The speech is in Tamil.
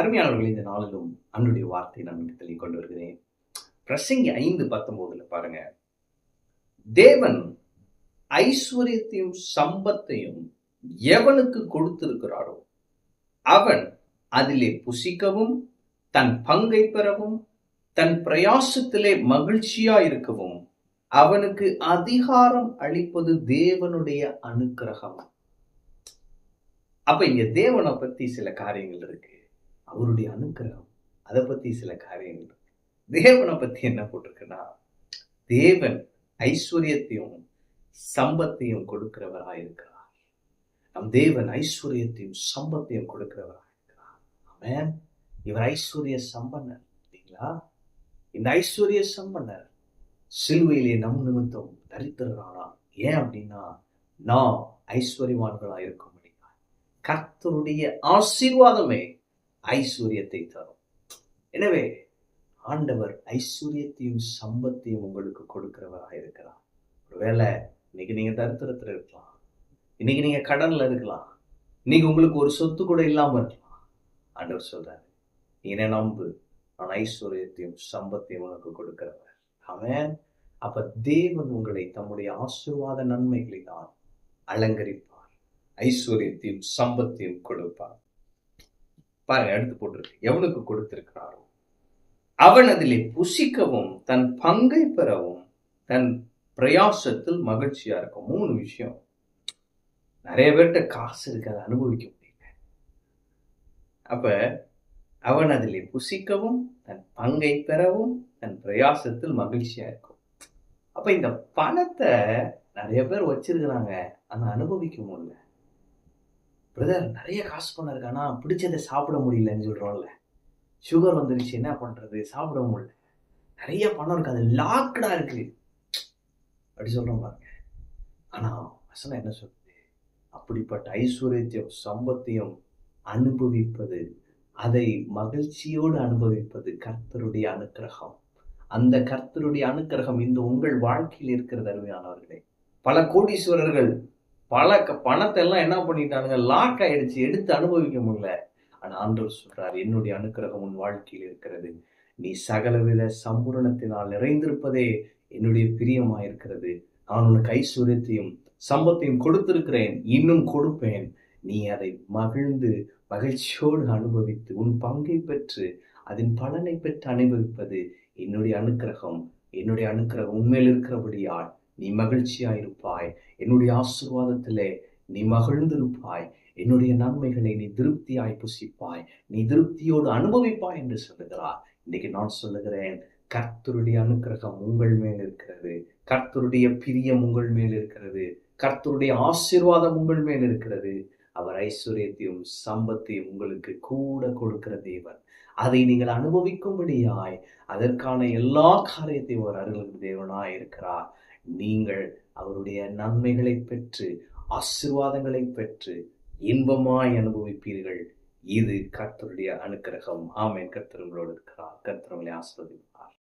அருமையானவர்கள் இந்த நாளிலும் அன்னுடைய வார்த்தை நான் இடத்தில் கொண்டு வருகிறேன். பிரசங்கி ஐந்து பத்தொன்பதுல பாருங்க. தேவன் ஐஸ்வர்யத்தையும் சம்பத்தையும் எவனுக்கு கொடுத்திருக்கிறாரோ அவன் அதிலே புசிக்கவும் தன் பங்கை பெறவும் தன் பிரயாசத்திலே மகிழ்ச்சியா இருக்கவும் அவனுக்கு அதிகாரம் அளிப்பது தேவனுடைய அனுக்கிரகம். அப்ப இங்க தேவனை பத்தி சில காரியங்கள் இருக்கு. அவருடைய அனுக்கிரகம் அதை பத்தி சில காரியங்கள். தேவனை பத்தி என்ன போட்டிருக்குன்னா தேவன் ஐஸ்வர்யத்தையும் சம்பத்தையும் கொடுக்கிறவராக இருக்கிறார். நம் தேவன் ஐஸ்வர்யத்தையும் சம்பத்தையும் கொடுக்கிறவராக இருக்கிறார். அவன் இவர் ஐஸ்வர்ய சம்பன்னர் இல்லைங்களா? இந்த ஐஸ்வர்ய சம்பன்னர் சிலுவையிலே நம் நிமித்தம் தரித்திரரானார். ஏன் அப்படின்னா நாம் ஐஸ்வர்யவான்களாக இருக்க முடியாது கர்த்தருடைய ஆசீர்வாதமே ஐஸ்வர்யத்தை தரும். எனவே ஆண்டவர் ஐஸ்வர்யத்தையும் சம்பத்தையும் உங்களுக்கு கொடுக்கிறவராக இருக்கிறார். ஒருவேளை இன்னைக்கு நீங்க தரித்திரத்தில் இருக்கலாம். இன்னைக்கு நீங்க கடன்ல இருக்கலாம். இன்னைக்கு உங்களுக்கு ஒரு சொத்து கூட இல்லாம இருக்கலாம். ஆண்டவர் சொல்றாரு என்னை நம்பு நான் ஐஸ்வர்யத்தையும் சம்பத்தையும் உனக்கு கொடுக்கிறவர் அவன் அப்ப தேவன் உங்களை தம்முடைய ஆசீர்வாத நன்மைகளை தான் அலங்கரிப்பார். ஐஸ்வர்யத்தையும் சம்பத்தையும் கொடுப்பார். பாருங்க எடுத்து போட்டிருக்கு. எவனுக்கு கொடுத்திருக்கிறாரோ அவன் அதிலே புசிக்கவும் தன் பங்கை பெறவும் தன் பிரயாசத்தில் மகிழ்ச்சியா இருக்கும். மூணு விஷயம். நிறைய பேர்கிட்ட காசு இருக்கு அதை அனுபவிக்க முடியல. அப்ப அவன் அதிலே புசிக்கவும் தன் பங்கை பெறவும் தன் பிரயாசத்தில் மகிழ்ச்சியா இருக்கும். அப்ப இந்த பணத்தை நிறைய பேர் வச்சிருக்கிறாங்க. அதை அனுபவிக்க முடியல. பிரதர் நிறைய காசு பணம் இருக்கு ஆனா பிடிச்சதை சாப்பிட முடியலன்னு சொல்றோம்ல. சுகர் வந்துருச்சு என்ன பண்றது? சாப்பிட முடியல. நிறைய பணம் இருக்கு. அது லாக்டாக இருக்கு. அப்படி சொல்றோம் பாருங்க. ஆனா வசனம் என்ன சொல்லுது? அப்படிப்பட்ட ஐஸ்வர்யத்தையும் சம்பத்தையும் அனுபவிப்பது அதை மகிழ்ச்சியோடு அனுபவிப்பது கர்த்தருடைய அனுக்கிரகம். அந்த கர்த்தருடைய அனுக்கிரகம் இந்த உங்கள் வாழ்க்கையில் இருக்கிறது அருமையானவர்களே. பல கோடீஸ்வரர்கள் பல க- பணத்தை எல்லாம் என்ன பண்ணிட்டானுங்க? லாக் ஆயிடுச்சு. எடுத்து அனுபவிக்க முடியல. ஆனால் ஆண்டவர் சொல்றார் என்னுடைய அனுக்கிரகம் உன் வாழ்க்கையில் இருக்கிறது. நீ சகலவித சம்பூரணத்தினால் நிறைந்திருப்பதே என்னுடைய பிரியமாயிருக்கிறது. நான் உனக்கு ஐஸ்வர்யத்தையும் சம்பத்தையும் கொடுத்திருக்கிறேன். இன்னும் கொடுப்பேன். நீ அதை மகிழ்ந்து மகிழ்ச்சியோடு அனுபவித்து உன் பங்கை பெற்று அதன் பலனை பெற்று அனுபவிப்பது என்னுடைய அனுக்கிரகம். என்னுடைய அனுக்கிரகம் உண்மையில் இருக்கிறபடியால் நீ மகிழ்ச்சியாயிருப்பாய். என்னுடைய ஆசீர்வாதத்திலே நீ மகிழ்ந்திருப்பாய். என்னுடைய நன்மைகளை நீ திருப்தியாய் புசிப்பாய். நீ திருப்தியோடு அனுபவிப்பாய் என்று சொல்லுகிறார். இன்னைக்கு நான் சொல்லுகிறேன் கர்த்தருடைய அனுக்கிரகம் உங்கள் மேல் இருக்கிறது. கர்த்தருடைய பிரியம் உங்கள் மேல் இருக்கிறது. கர்த்தருடைய ஆசீர்வாதம் உங்கள் மேல் இருக்கிறது. அவர் ஐஸ்வர்யத்தையும் சம்பத்தையும் உங்களுக்கு கூட கொடுக்கிற தேவன். அதை நீங்கள் அனுபவிக்கும்படியாய் அதற்கான எல்லா காரியத்தையும் ஒரு அருள் தேவனாய் இருக்கிறார் நீங்கள் அவருடைய நன்மைகளை பெற்று ஆசிர்வாதங்களை பெற்று இன்பமாய் அனுபவிப்பீர்கள். இது கர்த்தருடைய அனுக்கிரகம். ஆமேன். கர்த்தர் உங்களோடு இருக்கிறார். கர்த்தர் உங்களை ஆசிர்வதிப்பார்.